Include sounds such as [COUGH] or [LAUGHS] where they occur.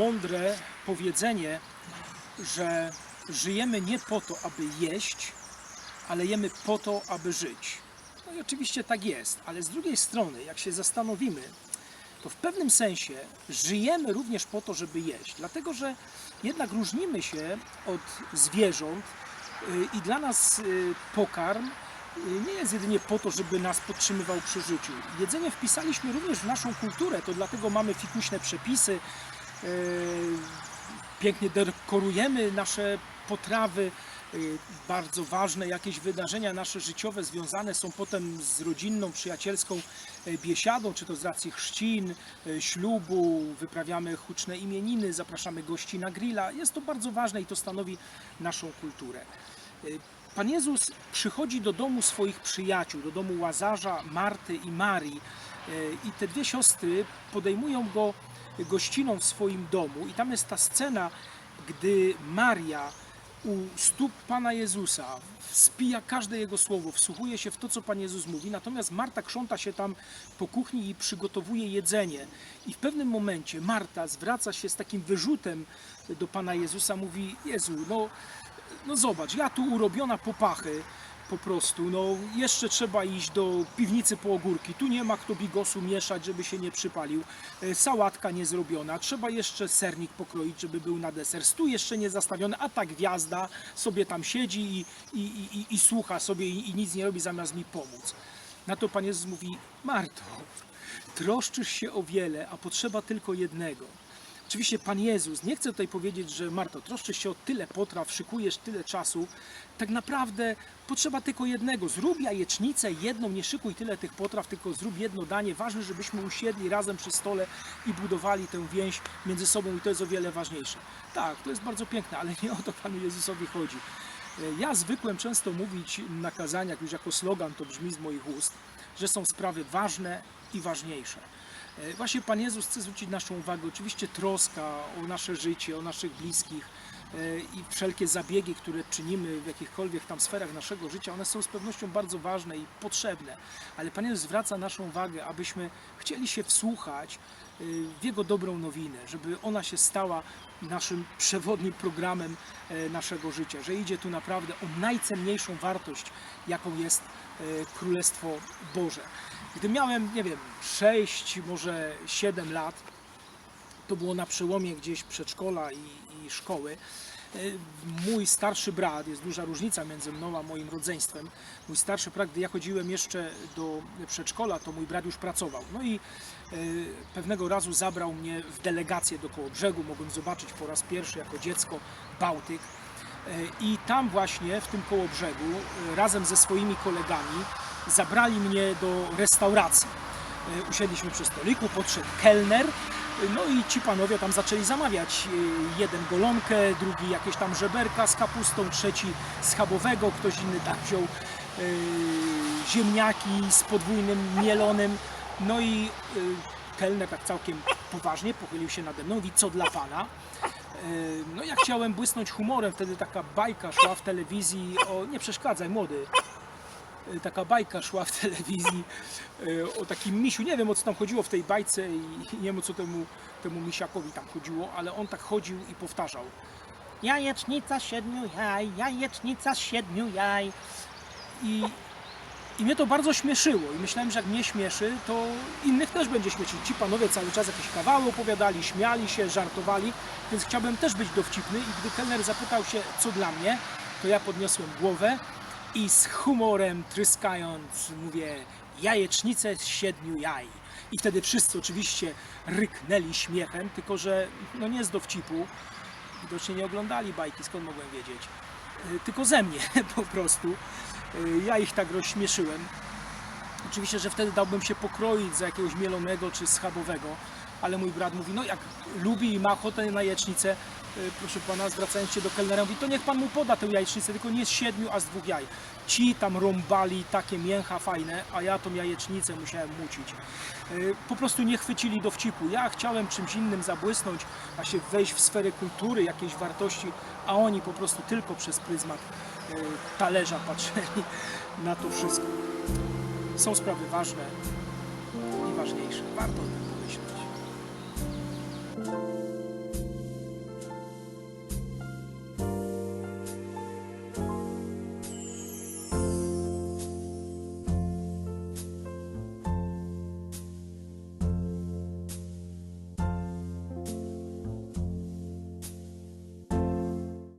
mądre powiedzenie, że żyjemy nie po to, aby jeść, ale jemy po to, aby żyć. No i oczywiście tak jest, ale z drugiej strony, jak się zastanowimy, to w pewnym sensie żyjemy również po to, żeby jeść. Dlatego, że jednak różnimy się od zwierząt y, i dla nas y, pokarm y, nie jest jedynie po to, żeby nas podtrzymywał przy życiu. Jedzenie wpisaliśmy również w naszą kulturę, to dlatego mamy fikuśne przepisy, pięknie dekorujemy nasze potrawy. y, Bardzo ważne jakieś wydarzenia nasze życiowe związane są potem z rodzinną, przyjacielską y, biesiadą, czy to z racji chrzcin, y, ślubu, wyprawiamy huczne imieniny, zapraszamy gości na grilla. Jest to bardzo ważne i to stanowi naszą kulturę. Y, Pan Jezus przychodzi do domu swoich przyjaciół, do domu Łazarza, Marty i Marii. y, I te dwie siostry podejmują go gościną w swoim domu. I tam jest ta scena, gdy Maria u stóp Pana Jezusa spija każde Jego słowo, wsłuchuje się w to, co Pan Jezus mówi, natomiast Marta krząta się tam po kuchni i przygotowuje jedzenie. I w pewnym momencie Marta zwraca się z takim wyrzutem do Pana Jezusa, mówi, Jezu, no, no zobacz, ja tu urobiona popachy, po prostu, no jeszcze trzeba iść do piwnicy po ogórki, tu nie ma kto bigosu mieszać, żeby się nie przypalił, E, sałatka nie zrobiona, trzeba jeszcze sernik pokroić, żeby był na deser, stół jeszcze nie zastawiony, a ta gwiazda sobie tam siedzi i, i, i, i, słucha sobie i, i nic nie robi zamiast mi pomóc. Na to Pan Jezus mówi, Marto, troszczysz się o wiele, a potrzeba tylko jednego. Oczywiście Pan Jezus, nie chcę tutaj powiedzieć, że Marto, troszczysz się o tyle potraw, szykujesz tyle czasu. Tak naprawdę potrzeba tylko jednego. Zrób jajecznicę jedną, nie szykuj tyle tych potraw, tylko zrób jedno danie. Ważne, żebyśmy usiedli razem przy stole i budowali tę więź między sobą i to jest o wiele ważniejsze. Tak, to jest bardzo piękne, ale nie o to Panu Jezusowi chodzi. Ja zwykłem często mówić na kazaniach, już jako slogan to brzmi z moich ust, że są sprawy ważne i ważniejsze. E, Właśnie Pan Jezus chce zwrócić naszą uwagę, oczywiście troska o nasze życie, o naszych bliskich e, i wszelkie zabiegi, które czynimy w jakichkolwiek tam sferach naszego życia, one są z pewnością bardzo ważne i potrzebne, ale Pan Jezus zwraca naszą uwagę, abyśmy chcieli się wsłuchać e, w Jego dobrą nowinę, żeby ona się stała naszym przewodnim programem naszego życia, że idzie tu naprawdę o najcenniejszą wartość, jaką jest Królestwo Boże. Gdy miałem, nie wiem, 6, może 7 lat, to było na przełomie gdzieś przedszkola i, i szkoły. E, Mój starszy brat, jest duża różnica między mną a moim rodzeństwem. Mój starszy brat, gdy ja chodziłem jeszcze do przedszkola, to mój brat już pracował. No i e, pewnego razu zabrał mnie w delegację do Kołobrzegu. Mogłem zobaczyć po raz pierwszy jako dziecko Bałtyk. E, I tam właśnie w tym Kołobrzegu razem ze swoimi kolegami zabrali mnie do restauracji. E, Usiedliśmy przy stoliku, podszedł kelner, no i ci panowie tam zaczęli zamawiać. e, Jeden golonkę, drugi jakieś tam żeberka z kapustą, trzeci schabowego, ktoś inny tam wziął e, ziemniaki z podwójnym mielonym. No i kelner tak całkiem poważnie pochylił się nade mną, mówi, co dla pana? No ja chciałem błysnąć humorem, wtedy taka bajka szła w telewizji o... Nie przeszkadzaj, młody. E, Taka bajka szła w telewizji e, o takim misiu. Nie wiem o co tam chodziło w tej bajce i nie wiem co temu, temu misiakowi tam chodziło, ale on tak chodził i powtarzał. Jajecznica siedmiu jaj, jajecznica z siedmiu jaj. I, I mnie to bardzo śmieszyło i myślałem, że jak mnie śmieszy, to innych też będzie śmieszyć. Ci panowie cały czas jakieś kawały opowiadali, śmiali się, żartowali, więc chciałbym też być dowcipny i gdy kelner zapytał się, co dla mnie, to ja podniosłem głowę i z humorem tryskając mówię jajecznicę z siedmiu jaj. I wtedy wszyscy oczywiście ryknęli śmiechem, tylko że no nie z dowcipu, widocznie nie oglądali bajki, skąd mogłem wiedzieć, Y, tylko ze mnie [LAUGHS] po prostu. Y, Ja ich tak rozśmieszyłem. Oczywiście, że wtedy dałbym się pokroić za jakiegoś mielonego czy schabowego, ale mój brat mówi, no jak lubi i ma ochotę na jajecznicę, y, proszę pana, zwracając się do kelnera, mówi, to niech pan mu poda tę jajecznicę, tylko nie z siedmiu, a z dwóch jaj. Ci tam rąbali takie mięcha fajne, a ja tą jajecznicę musiałem mucić. Y, Po prostu nie chwycili dowcipu. Ja chciałem czymś innym zabłysnąć, a się wejść w sferę kultury, jakiejś wartości, a oni po prostu tylko przez pryzmat y, talerza patrzyli na to wszystko. Są sprawy ważne i ważniejsze. Warto.